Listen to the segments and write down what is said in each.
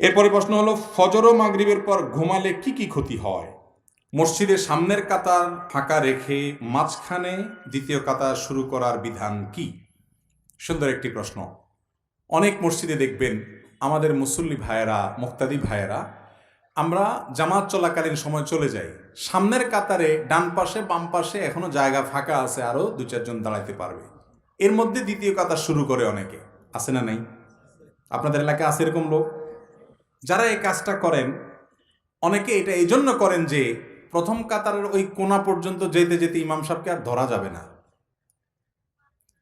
এরপরে প্রশ্ন হলো, ফজর ও মাগরিবের পর ঘুমালে কি কি ক্ষতি হয়? মসজিদের সামনের কাতার ফাঁকা রেখে মাঝখানে দ্বিতীয় কাতার শুরু করার বিধান কি? সুন্দর একটি প্রশ্ন। অনেক মসজিদে দেখবেন আমাদের মুসল্লি ভাইয়েরা, মুক্তাদি ভাইয়েরা, আমরা জামাত চলাকালীন সময় চলে যাই। সামনের কাতারে ডান পাশে, বাম পাশে এখনও জায়গা ফাঁকা আছে, আরও দু চারজন দাঁড়াইতে পারবে। এর মধ্যে দ্বিতীয় কাতার শুরু করে অনেকে। আছে না নাই? আপনাদের এলাকায় আছে এরকম লোক? যারা এই কাজটা করেন, অনেকে এটা এই জন্য করেন যে প্রথম কাতারের ওই কোনা পর্যন্ত যেতে যেতে ইমাম সাহেবকে আর ধরা যাবে না।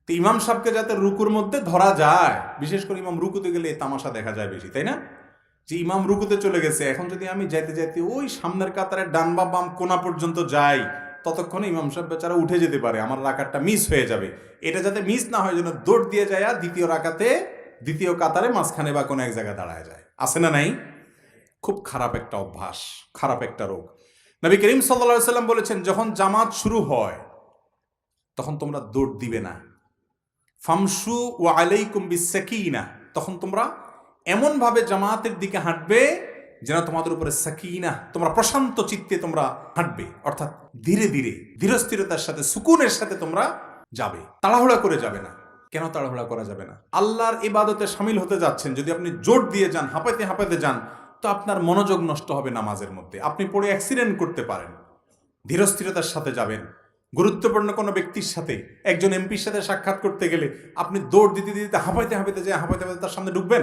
তো ইমাম সাহেবকে যাতে রুকুর মধ্যে ধরা যায়, বিশেষ করে ইমাম রুকুতে গেলে তামাশা দেখা যায় বেশি, তাই না? যে ইমাম রুকুতে চলে গেছে, এখন যদি আমি যাইতে যাইতে ওই সামনের কাতারের ডান বা বাম কোনা পর্যন্ত যাই, ততক্ষণে ইমাম সাহেব বেচারা উঠে যেতে পারে, আমার রাকাতটা মিস হয়ে যাবে। এটা যাতে মিস না হয়, যেন দৌড় দিয়ে যায় দ্বিতীয় রাকাতে দ্বিতীয় কাতারে মাঝখানে বা কোনো এক জায়গায় দাঁড়ায় যায়। আছে না নাই? খুব খারাপ একটা অভ্যাস, খারাপ একটা রোগ। নবী করিম সাল্লা সাল্লাম বলেছেন, যখন জামাত শুরু হয়, তখন তোমরা দৌড় দিবে না। ফামসু ও আলাইকুম বিসাকিনা। তখন তোমরা এমনভাবে জামাতের দিকে হাঁটবে যেন তোমাদের উপরে সাকিনা, তোমরা প্রশান্ত চিত্তে তোমরা হাঁটবে। অর্থাৎ ধীরে ধীরে, ধীরস্থিরতার সাথে, সুকুনের সাথে তোমরা যাবে। তাড়াহুড়া করে যাবে না। কেন তাড়াহুড়া করা যাবে না? আল্লাহর ইবাদতে সামিল হতে যাচ্ছেন, যদি আপনি জোর দিয়ে যান, হাঁপাইতে হাঁপাইতে যান, তো আপনার মনোযোগ নষ্ট হবে নামাজের মধ্যে। আপনি পড়ে অ্যাক্সিডেন্ট করতে পারেন। ধীরস্থিরতার সাথে যাবেন। গুরুত্বপূর্ণ কোনো ব্যক্তির সাথে, একজন এমপির সাথে সাক্ষাৎ করতে গেলে আপনি দৌড় দিতে দিতে হাঁপাইতে হাঁপাইতে যে হাঁপাইতে হাঁপাইতে তার সামনে ঢুকবেন।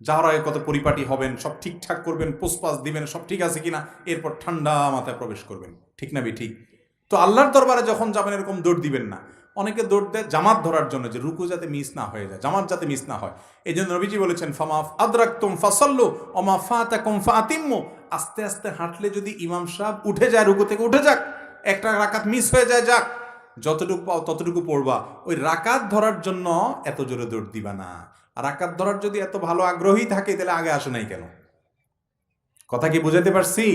যাওয়ার আগে কত পরিপাটি হবেন, সব ঠিকঠাক করবেন, পোষপাস দিবেন, সব ঠিক আছে কিনা, এরপর ঠান্ডা মাথায় প্রবেশ করবেন। ঠিক না বি ঠিক তো আল্লাহর দরবারে যখন যাবেন, এরকম দৌড় দিবেন না। অনেকে দৌড় দেয় জামাত ধরার জন্য যে রুকু যাতে মিস না হয়ে যায়, জামাত যাতে মিস না হয়। এই জন্য নবীজি বলেছেন ফামাফ আদরাক তুম ফাসল্লু অমা ফাতা কুম ফাতিম্ম আস্তে আস্তে হাঁটলে যদি ইমাম সাহেব উঠে যায়, রুকু থেকে উঠে যাক, একটা রাকাত মিস হয়ে যায়, যাক, যতটুকু পাও ততটুকু পড়বা। ওই রাকাত ধরার জন্য এত জোরে দৌড় দিবা না। আর রাকাত ধরার যদি এত ভালো আগ্রহী থাকে, তাহলে আগে আসে নাই কেন? কথা কি বুঝাতে পারছি?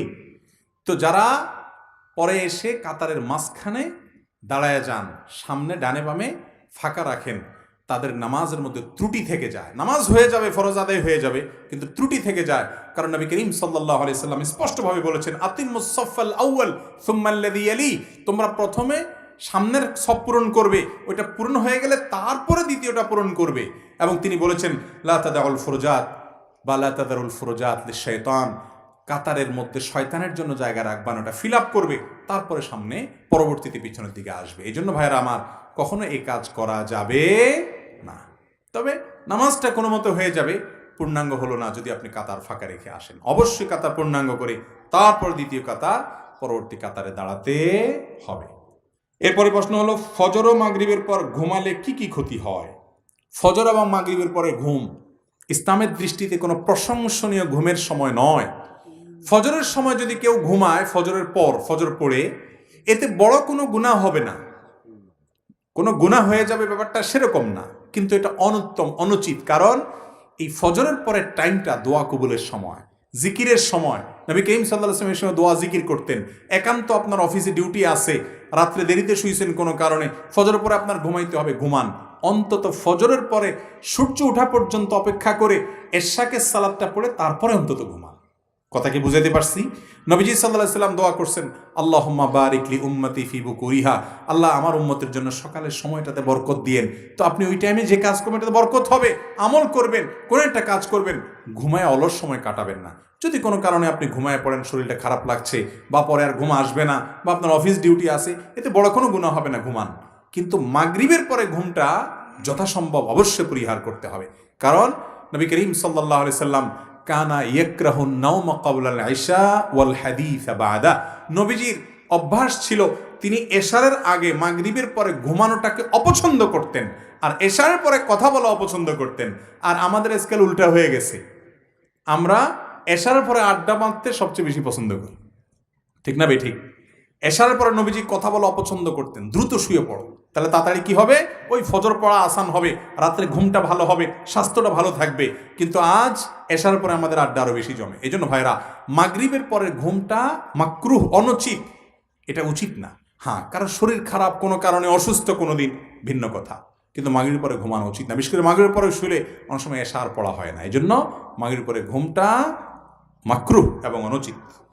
তো যারা পরে এসে কাতারের মাঝখানে দাঁড়ায় যান, সামনে ডানে বামে ফাঁকা রাখেন। তাদের নামাজের মধ্যে ত্রুটি থেকে যায়। নামাজ হয়ে যাবে, ফরজ আদায় হয়ে যাবে, কিন্তু ত্রুটি থেকে যায়। কারণ নবী করিম সাল্লাহ আলাইসাল্লাম স্পষ্টভাবে বলেছেন আতিম মুসফল আউ্ল সুম্মাল্লাদি আলী তোমরা প্রথমে সামনের সব পূরণ করবে, ওইটা পূরণ হয়ে গেলে তারপরে দ্বিতীয়টা পূরণ করবে। এবং তিনি বলেছেন লাতাদাউল ফুরজাত বা লাতাদারুল ফুরজাত শৈতান কাতারের মধ্যে শয়তানের জন্য জায়গা রাখবান ওটা ফিল আপ করবে, তারপরে সামনে পরবর্তীতে পিছনের দিকে আসবে। এই জন্য ভাইয়েরা আমার, কখনো এই কাজ করা যাবে না। তবে নামাজটা কোনো মতো হয়ে যাবে, পূর্ণাঙ্গ হলো না যদি আপনি কাতার ফাঁকা রেখে আসেন। অবশ্যই কাতার পূর্ণাঙ্গ করে, তারপর দ্বিতীয় কাতার, পরবর্তী কাতারে দাঁড়াতে হবে। এরপরে প্রশ্ন হলো, ফজর ও মাগরিবের পর ঘুমালে কি কি ক্ষতি হয়? ফজর এবং মাগরিবের পরে ঘুম, ইসলামের দৃষ্টিতে কোনো প্রশংসনীয় ঘুমের সময় নয়। ফজরের সময় যদি কেউ ঘুমায়, ফজরের পর, ফজর পড়ে, এতে বড় কোনো গুণা হবে না। কোনো গুণা হয়ে যাবে ব্যাপারটা সেরকম না, কিন্তু এটা অনুত্তম, অনুচিত। কারণ এই ফজরের পরের টাইমটা দোয়া কবুলের সময়, জিকিরের সময়। নবী করিম সাল্লাহ আসলামের সময় দোয়া জিকির করতেন। একান্ত আপনার অফিসে ডিউটি আছে, রাত্রে দেরিতে শুয়েছেন কোনো কারণে ফজরের পরে আপনার ঘুমাইতে হবে, ঘুমান। অন্তত ফজরের পরে সূর্য ওঠা পর্যন্ত অপেক্ষা করে এরশাকের সালাদটা পড়ে, তারপরে অন্তত ঘুমান। কথা কি বুঝাইতে পারছি। নবীজি সাল্লাহ সাল্লাম দোয়া করছেন আল্লাহ বারিকলি উম্মতি ফিবু করিহা আল্লাহ আমার উম্মতের জন্য সকালের সময়টাতে বরকত দিয়েন। তো আপনি ওই টাইমে যে কাজ করবেন, এটাতে বরকত হবে। আমল করবেন, কোনো একটা কাজ করবেন, ঘুমায় অলস সময় কাটাবেন না। যদি কোনো কারণে আপনি ঘুমায় পড়েন, শরীরটা খারাপ লাগছে বা পরে আর ঘুম আসবে না বা আপনার অফিস ডিউটি আছে, এতে বড় কোনো গুণা হবে না, ঘুমান। কিন্তু মাগরিবের পরে ঘুমটা যথাসম্ভব অবশ্যই পরিহার করতে হবে। কারণ নবী করিম সাল্লাহ সাল্লাম কানা ইয়ক্রাহু নৌম কবুল আইসা ওয়াল হাদিস বাদা। নবীজির অভ্যাস ছিল, তিনি এশারের আগে মাগরিবের পরে ঘুমানোটাকে অপছন্দ করতেন আর এশারের পরে কথা বলা অপছন্দ করতেন। আর আমাদের স্কেল উল্টা হয়ে গেছে। আমরা এশারের পরে আড্ডা বাঁধতে সবচেয়ে বেশি পছন্দ করি। ঠিক না বে ঠিক? এশারের পরে নবীজি কথা বলা অপছন্দ করতেন। দ্রুত শুয়ে পড়ো। তাহলে তাড়াতাড়ি কি হবে? ওই ফজর পড়া আসান হবে, রাত্রে ঘুমটা ভালো হবে, স্বাস্থ্যটা ভালো থাকবে। কিন্তু আজ এশার পরে আমাদের আড্ডা আরও বেশি জমে। এই জন্য ভাইরা মাগরিবের পরে ঘুমটা মাকরুহ, অনুচিত। এটা উচিত না। হ্যাঁ কারণ শরীর খারাপ কোনো কারণে, অসুস্থ কোনো দিন ভিন্ন কথা। কিন্তু মাগরির পরে ঘুমানো উচিত না। বিশেষ করে মাগরির পরে শুলে অনেক সময় এশার পড়া হয় না। এই জন্য মাগরির পরে ঘুমটা মাকরুহ এবং অনুচিত।